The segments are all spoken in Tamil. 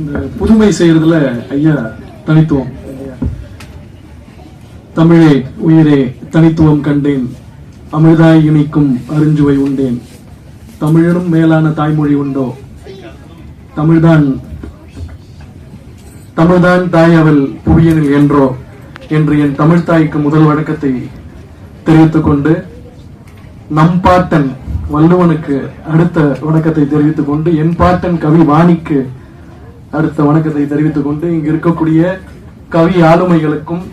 இந்த புதுமை செய்யறதுல ஐயா தனித்துவம். தமிழே உயிரே தனித்துவம் கண்டேன். அமிர்தாய் இணைக்கும் அருஞ்சுவை உண்டேன். தமிழனும் மேலான தாய்மொழி உண்டோ? தமிழ்தான் தமிழ்தான் தாய் அவள் புவியனில் என்றோ? என்று என் தமிழ் தாய்க்கு முதல் வழக்கத்தை தெரிவித்துக் கொண்டு நம் பாட்டன் வள்ளுவனுக்கு அடுத்த வணக்கத்தை தெரிவித்துக் கொண்டு என் பாட்டன் கவி வாணிக்கு அடுத்த வணக்கத்தை தெரிவித்துக் கொண்டு இங்கு இருக்கக்கூடிய கவி ஆளுமைகளுக்கும்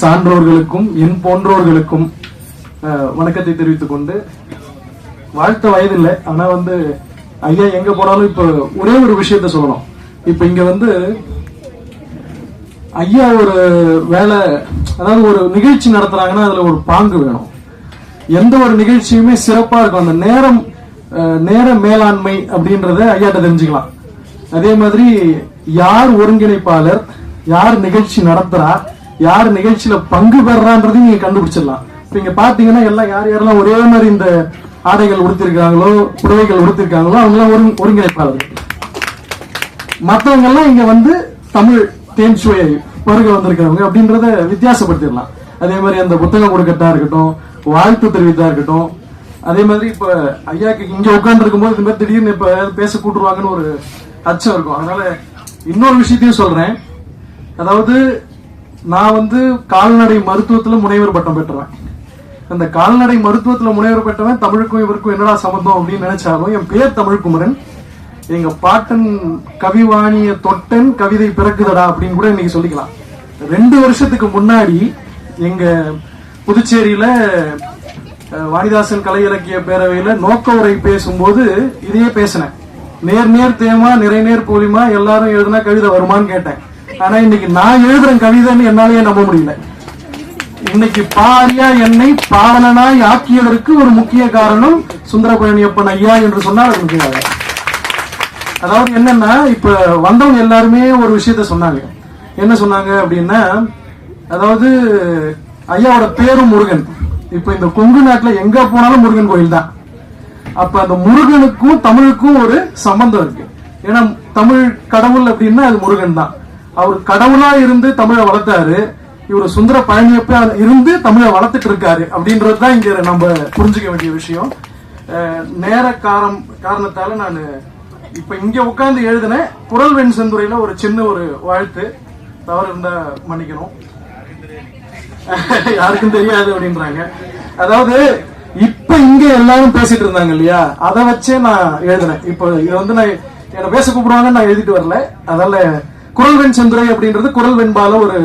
சான்றோர்களுக்கும் என் போன்றோர்களுக்கும் அஹ், வணக்கத்தை தெரிவித்துக் கொண்டு வாழ்த்த வயதில்லை. ஆனா வந்து ஐயா எங்க போனாலும் இப்ப ஒரே ஒரு விஷயத்த சொல்லணும். இப்ப இங்க வந்து ஐயா ஒரு வேலை அதாவது ஒரு நிகழ்ச்சி நடத்துறாங்கன்னா அதுல ஒரு பாங்கு வேணும். எந்த ஒரு நிகழ்ச்சியுமே சிறப்பா இருக்கும். அந்த நேரம் அஹ், நேர மேலாண்மை அப்படின்றத ஐயாட்ட தெரிஞ்சுக்கலாம். அதே மாதிரி யார் ஒருங்கிணைப்பாளர் யார் நிகழ்ச்சி நடத்துறா யார் நிகழ்ச்சியில பங்கு பெறான்றதையும் நீங்க கண்டுபிடிச்சிடலாம். இப்ப இங்க பாத்தீங்கன்னா எல்லாம் யார் யாரெல்லாம் ஒரே மாதிரி இந்த ஆடைகள் உடுத்திருக்காங்களோ புடவைகள் உடுத்திருக்காங்களோ அவங்க எல்லாம் ஒருங்கிணைப்பாளர்கள். மத்தவங்க எல்லாம் இங்க வந்து தமிழ் தேன் சுவையை பருக வந்திருக்கிறவங்க அப்படின்றத வித்தியாசப்படுத்திடலாம். அதே மாதிரி அந்த புத்தகம் கொடுக்கட்டா இருக்கட்டும் வாழ்த்து தெரிவித்தா இருக்கட்டும் அதே மாதிரி இப்ப ஐயாக்கு இங்க உட்கார்ந்து போது இந்த மாதிரி திடீர்னு இப்ப பேச கூட்டுருவாங்கன்னு ஒரு அச்சம் இருக்கும். அதனால இன்னொரு விஷயத்தையும் சொல்றேன். அதாவது நான் வந்து கால்நடை மருத்துவத்துல முனைவர் பட்டம் பெற்றுவேன். அந்த கால்நடை மருத்துவத்துல முனைவர் பெற்றவன் தமிழுக்கும் இவருக்கும் என்னடா சம்பந்தம் அப்படின்னு நினைச்சாலும் என் பேர் தமிழ்குமரன். எங்க பாட்டன் கவிவாணிய தொட்டன் கவிதை பிறக்குதடா அப்படின்னு கூட இன்னைக்கு சொல்லிக்கலாம். ரெண்டு வருஷத்துக்கு முன்னாடி எங்க புதுச்சேரியில வாணிதாசன் கலை இலக்கிய பேரவையில நோக்க உரை பேசும்போது இதையே பேசினேன். நேர் நேர் தேமா நிறை நேர் போலிமா எல்லாரும் எழுதுனா கவிதை வருமான்னு கேட்டேன். ஆனா இன்னைக்கு நான் எழுதுறேன் கவிதைன்னு என்னாலேயே நம்ப முடியல. இன்னைக்கு பாரியா என்னை பாவலனாய் ஆக்கியதற்கு ஒரு முக்கிய காரணம் சுந்தரபழனியப்பன் ஐயா என்று சொன்னால் அது முக்கியமாக அதாவது என்னன்னா இப்ப வந்தவங்க எல்லாருமே ஒரு விஷயத்த சொன்னாங்க. என்ன சொன்னாங்க அப்படின்னா அதாவது ஐயாவோட பேரும் முருகன். இப்ப இந்த கொங்கு நாட்டுல எங்க போனாலும் முருகன் கோயில் தான் அப்ப அந்த முருகனுக்கும் தமிழுக்கும் ஒரு சம்பந்தம் இருக்கு. ஏன்னா தமிழ் கடவுள் அப்படின்னா அது முருகன் தான். அவர் கடவுளா இருந்து தமிழை வளர்த்தாரு. இவர் சுந்தர பழனியப்ப இருந்து தமிழை வளர்த்துட்டு இருக்காரு அப்படின்றது தான் இங்க நம்ம புரிஞ்சுக்க வேண்டிய விஷயம். நேர காரம் காரணத்தால நான் இப்ப இங்க உட்கார்ந்து எழுதின குரல் வெண் செந்துறையில ஒரு சின்ன ஒரு வாழ்த்து. தவறு இருந்தா மன்னிக்கணும். யாருக்கும் தெரியாது அப்படின்றாங்க. அதாவது இப்ப இங்க எல்லாரும் பேசிட்டு இருந்தாங்க இல்லையா? அதை வச்சே நான் எழுதினேன். இப்ப இதை வந்து நான் என்ன பேச கூப்பிடுவாங்கன்னு நான் எழுதிட்டு வரல. அதனால குரல் வெண் செந்துரை அப்படின்றது குரல் வெண்பால ஒரு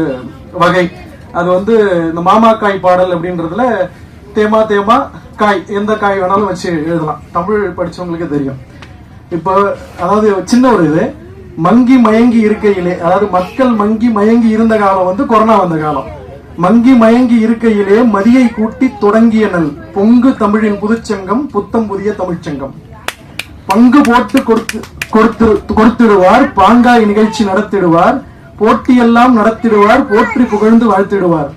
வகை. அது வந்து இந்த மாமாக்காய் பாடல் அப்படின்றதுல தேமா தேமா காய் எந்த காய் வேணாலும் வச்சு எழுதலாம். தமிழ் படிச்சவங்களுக்கு தெரியும். இப்போ அதாவது சின்ன ஒரு இது. மங்கி மயங்கி இருக்கையிலே அதாவது மக்கள் மங்கி மயங்கி இருந்த காலம் வந்து கொரோனா வந்த காலம். மங்கி மயங்கி இருக்கையிலே மதியை கூட்டி தொடங்கிய நல் பொங்கு தமிழின் புதுச்சங்கம் புத்தம் புதிய தமிழ்ச்சங்கம். பங்கு போட்டு கொடுத்து கொடுத்து கொடுத்திடுவார் பாங்காய் நிகழ்ச்சி நடத்திடுவார் போட்டியெல்லாம் நடத்திடுவார் போற்றி புகழ்ந்து வாழ்த்திடுவார்.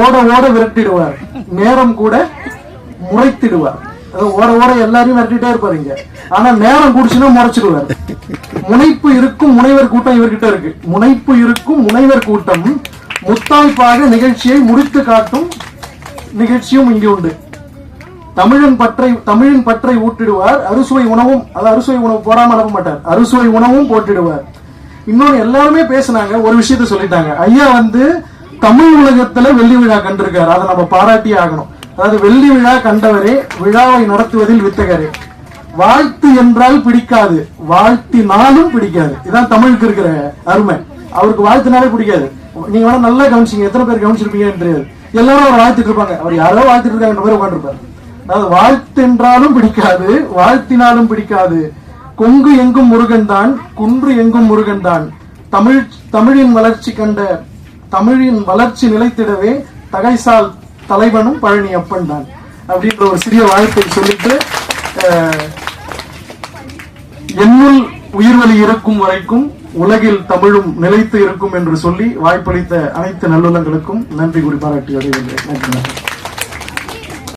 ஓட ஓட விரட்டிடுவார். நேரம் கூட முறைத்திடுவார். ஓட ஓட எல்லாரையும் விரட்டிட்டே இருப்பாருங்க ஆனா நேரம் குடிச்சுன்னா முறைச்சிடுவார். முனைப்பு இருக்கும் முனைவர் கூட்டம் இவர்கிட்ட இருக்கு. முனைப்பு இருக்கும் முனைவர் கூட்டம். முத்தாய்ப்பாக நிகழ்ச்சியை முடித்து காட்டும் நிகழ்ச்சியும் இங்கே உண்டு. தமிழன் பற்றை தமிழின் பற்றை ஊட்டிடுவார். அறுசுவை உணவும் அது அறுசுவை உணவு போடாமல் அனுப்ப மாட்டார். அறுசுவை உணவும் போட்டிடுவார். இன்னொன்று எல்லாருமே பேசினாங்க ஒரு விஷயத்த சொல்லிட்டாங்க. ஐயா வந்து தமிழ் உலகத்துல வெள்ளி விழா கண்டிருக்காரு. அதை நம்ம பாராட்டியே ஆகணும். அதாவது வெள்ளி விழா கண்டவரே விழாவை நடத்துவதில் வித்தகரே. வாழ்த்து என்றால் பிடிக்காது. வாழ்த்தினாலும் பிடிக்காது. இதான் தமிழுக்கு இருக்கிற அருமை. அவருக்கு வாழ்த்தினாலே பிடிக்காது. நீங்க வேணா நல்லா கவனிச்சீங்க. எத்தனை பேர் கவனிச்சிருப்பீங்கன்னு தெரியாது. எல்லாரும் அவர் வாழ்த்திட்டு இருப்பாங்க. அவர் யாரோ வாழ்த்துட்டு இருக்காங்க மாதிரி உட்காந்துருப்பாரு அதாவது வாழ்த்தென்றாலும் பிடிக்காது வாழ்த்தினாலும் பிடிக்காது. கொங்கு எங்கும் முருகன் தான் குன்று எங்கும் முருகன் தான். தமிழ் தமிழின் வளர்ச்சி கண்ட தமிழின் வளர்ச்சி நிலைத்திடவே தகைசால் தலைவனும் பழனி அப்பன் தான். அப்படின்ற ஒரு சிறிய வாழ்த்தை சொல்லிட்டு அஹ், என்னுள் உயிர்வலி இருக்கும் வரைக்கும் உலகில் தமிழும் நிலைத்து இருக்கும் என்று சொல்லி வாய்ப்பளித்த அனைத்து நல்லுள்ளங்களுக்கும் நன்றி கூறி பாராட்டி அடைகின்றேன். நன்றி